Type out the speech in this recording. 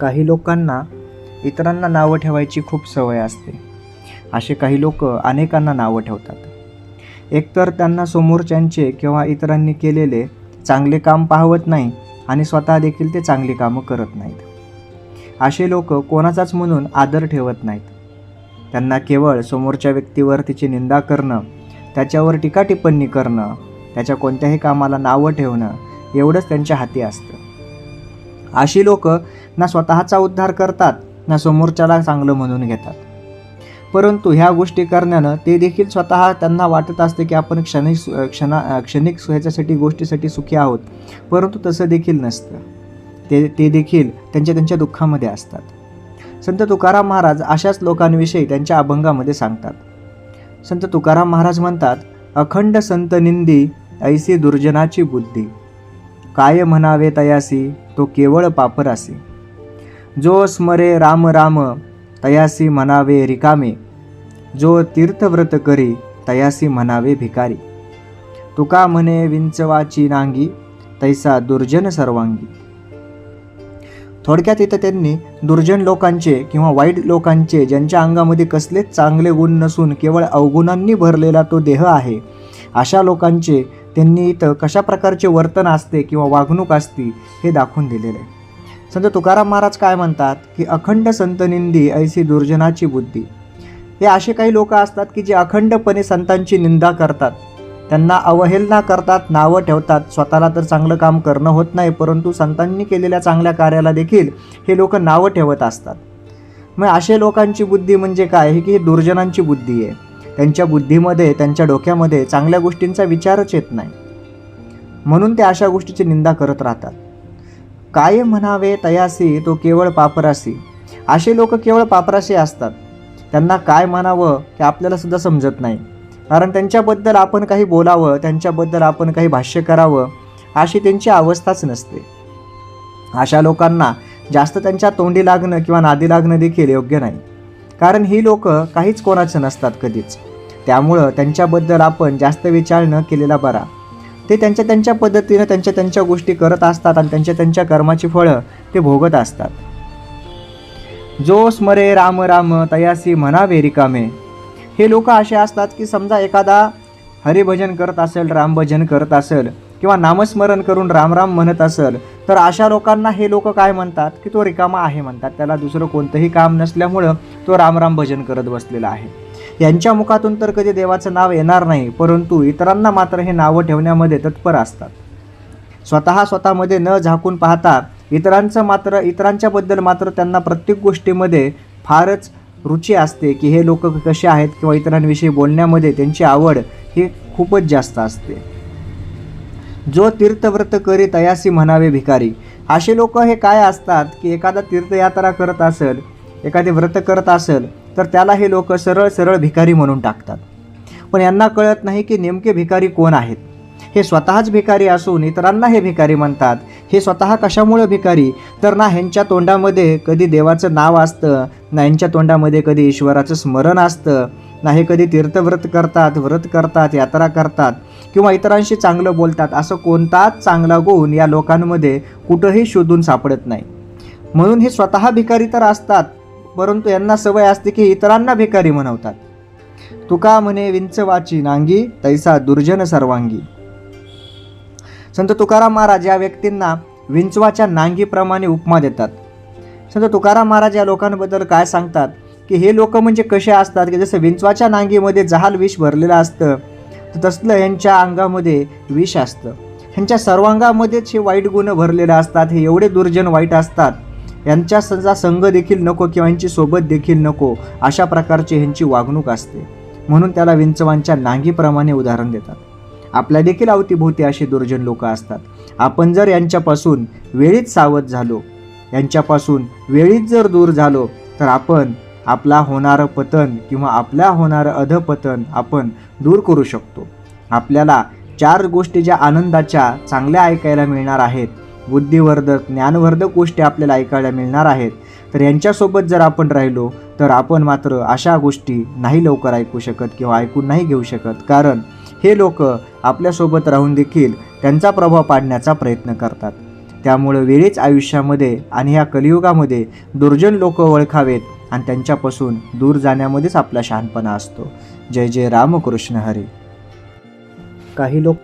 काही लोकांना इतरांना नावं ठेवायची खूप सवय असते. असे काही लोक अनेकांना नावं ठेवतात. एकतर त्यांना समोरच्यांचे किंवा इतरांनी केलेले चांगले काम पाहवत नाही आणि स्वतः देखील ते चांगली कामं करत नाहीत. असे लोक कोणाचाच म्हणून आदर ठेवत नाहीत. त्यांना केवळ समोरच्या व्यक्तीवर तिची निंदा करणं त्याच्यावर टीका टिप्पणी करणं त्याच्या कोणत्याही कामाला नावं ठेवणं एवढंच त्यांच्या हाती असतं. अशी लोक ना स्वतःचा उद्धार करतात ना समोरच्याला चांगलं म्हणून घेतात. परंतु ह्या गोष्टी करण्यानं ते देखील स्वतः त्यांना वाटत असते की आपण क्षणिक सु- क्षणा क्षणिक ह्याच्यासाठी गोष्टीसाठी सुखी आहोत. परंतु तसं देखील नसतं. ते ते देखील त्यांच्या त्यांच्या दुःखामध्ये असतात. संत तुकाराम महाराज अशाच लोकांविषयी त्यांच्या अभंगामध्ये सांगतात. संत तुकाराम महाराज म्हणतात अखंड संत निंदी ऐसी दुर्जनाची बुद्धी. काय म्हणावे तयासी? तो केवळ पापरासी जो स्मरे राम राम तयासी म्हणावे रिकामे. जो तीर्थव्रत करी तयासी म्हणावे भिकारी. तुका म्हणे विंचवाची नांगी तैसा दुर्जन सर्वांगी. थोडक्यात इथं त्यांनी दुर्जन लोकांचे किंवा वाईट लोकांचे ज्यांच्या अंगामध्ये कसलेच चांगले गुण नसून केवळ अवगुणांनी भरलेला तो देह आहे अशा लोकांचे त्यांनी इथं कशा प्रकारचे वर्तन असते किंवा वागणूक असती हे दाखवून दिलेलं आहे. संत तुकाराम महाराज काय म्हणतात की अखंड संतनिंदी ऐसी दुर्जनाची बुद्धी. हे असे काही लोक असतात की जे अखंडपणे संतांची निंदा करतात. त्यांना अवहेलना करतात नावं ठेवतात स्वतःला तर चांगलं काम करणं होत नाही परंतु संतांनी केलेल्या चांगल्या कार्याला देखील हे लोक नावं ठेवत असतात. मग असे लोकांची बुद्धी म्हणजे काय? हे की ही दुर्जनांची बुद्धी आहे. त्यांच्या बुद्धीमध्ये त्यांच्या डोक्यामध्ये चांगल्या गोष्टींचा विचारच येत नाही. म्हणून ते अशा गोष्टीची निंदा करत राहतात. काय म्हणावे तयासी तो केवळ पापरासी. असे लोक केवळ पापराशी असतात. त्यांना काय म्हणावं हे आपल्याला सुद्धा समजत नाही. कारण त्यांच्याबद्दल आपण काही बोलावं त्यांच्याबद्दल आपण काही भाष्य करावं अशी त्यांची अवस्थाच नसते. अशा लोकांना जास्त त्यांच्या तोंडी लागणं किंवा नादी लागणं देखील योग्य नाही. कारण ही लोक काहीच कोणाचं नसतात कधीच. त्यामुळं त्यांच्याबद्दल आपण जास्त विचार न केलेला बरा. ते त्यांच्या त्यांच्या पद्धतीनं त्यांच्या त्यांच्या गोष्टी करत असतात आणि त्यांच्या त्यांच्या कर्माची फळं ते भोगत असतात. जो स्मरे राम राम तयासी म्हणावे रिकामे. हे लोक असे असतात की समजा एखादा हरिभजन करत असेल रामभजन करत असेल किंवा नामस्मरण करून रामराम म्हणत असेल तर अशा लोकांना हे लोक काय म्हणतात? की तो रिकामा आहे म्हणतात. त्याला दुसरं कोणतंही काम नसल्यामुळं तो रामराम भजन करत बसलेला आहे. यांच्या मुखातून तर कधी देवाचं नाव येणार नाही परंतु इतरांना मात्र हे नावं ठेवण्यामध्ये तत्पर असतात. स्वतः स्वतःमध्ये न झाकून पाहता इतरांचं मात्र इतरांच्याबद्दल मात्र त्यांना प्रत्येक गोष्टीमध्ये फारच रुची असते की हे लोक कसे आहेत किंवा इतरांविषयी बोलण्यामध्ये त्यांची आवड ही खूपच जास्त असते. जो तीर्थव्रत करी तयासी म्हणावे भिकारी असे लोक हे काय असतात की एखादा तीर्थयात्रा करत असेल एखादे व्रत करत असेल तर त्याला हे लोक सरळ सरळ भिकारी म्हणून टाकतात. पण यांना कळत नाही की नेमके भिकारी कोण आहेत. हे स्वतःच भिकारी असून इतरांना हे भिकारी म्हणतात. हे स्वतः कशामुळे भिकारी? तर ना ह्यांच्या तोंडामध्ये कधी देवाचं नाव असतं ना ह्यांच्या तोंडामध्ये कधी ईश्वराचं स्मरण असतं नाही कधी तीर्थव्रत करतात व्रत करतात यात्रा करतात किंवा इतरांशी चांगलं बोलतात असं कोणताच चांगला गुण या लोकांमध्ये कुठंही शोधून सापडत नाही. म्हणून हे स्वतः भिकारी तर असतात परंतु यांना सवय असते की इतरांना भिकारी म्हणवतात. तुका म्हणे विंचवाची नांगी तैसा दुर्जन सर्वांगी. संत तुकाराम महाराज या व्यक्तींना विंचवाच्या नांगीप्रमाणे उपमा देतात. संत तुकाराम महाराज या लोकांबद्दल काय सांगतात? की हे लोक म्हणजे कसे असतात की जसं विंचवाच्या नांगीमध्ये जहाल विष भरलेलं असतं तर तसलं यांच्या अंगामध्ये विष असतं. ह्यांच्या सर्वांगामध्येच हे वाईट गुण भरलेले असतात हे एवढे दुर्जन वाईट असतात. यांच्या सजा संघ देखील नको किंवा यांची सोबत देखील नको अशा प्रकारची ह्यांची वागणूक असते. म्हणून त्याला विंचवांच्या नांगीप्रमाणे उदाहरण देतात. आपल्या देखील अवतीभोवती असे दुर्जन लोक असतात. आपण जर यांच्यापासून वेळीच सावध झालो यांच्यापासून वेळीच जर दूर झालो तर आपण आपला होणारं पतन किंवा आपल्या होणारं अधपतन आपण दूर करू शकतो. आपल्याला चार गोष्टी ज्या आनंदाच्या चांगल्या ऐकायला मिळणार आहेत बुद्धिवर्धक ज्ञानवर्धक गोष्टी आपल्याला ऐकायला मिळणार आहेत तर यांच्यासोबत जर आपण राहिलो तर आपण मात्र अशा गोष्टी नाही लवकर ऐकू शकत किंवा ऐकून नाही घेऊ शकत. कारण हे लोक आपल्यासोबत राहून देखील त्यांचा प्रभाव पाडण्याचा प्रयत्न करतात. त्यामुळं वेळीच आयुष्यामध्ये आणि ह्या कलियुगामध्ये दुर्जन लोक ओळखावेत आणि त्यांच्यापासून दूर जाण्यामध्येच आपला शहाणपणा असतो. जय जय रामकृष्ण हरी. काही लोक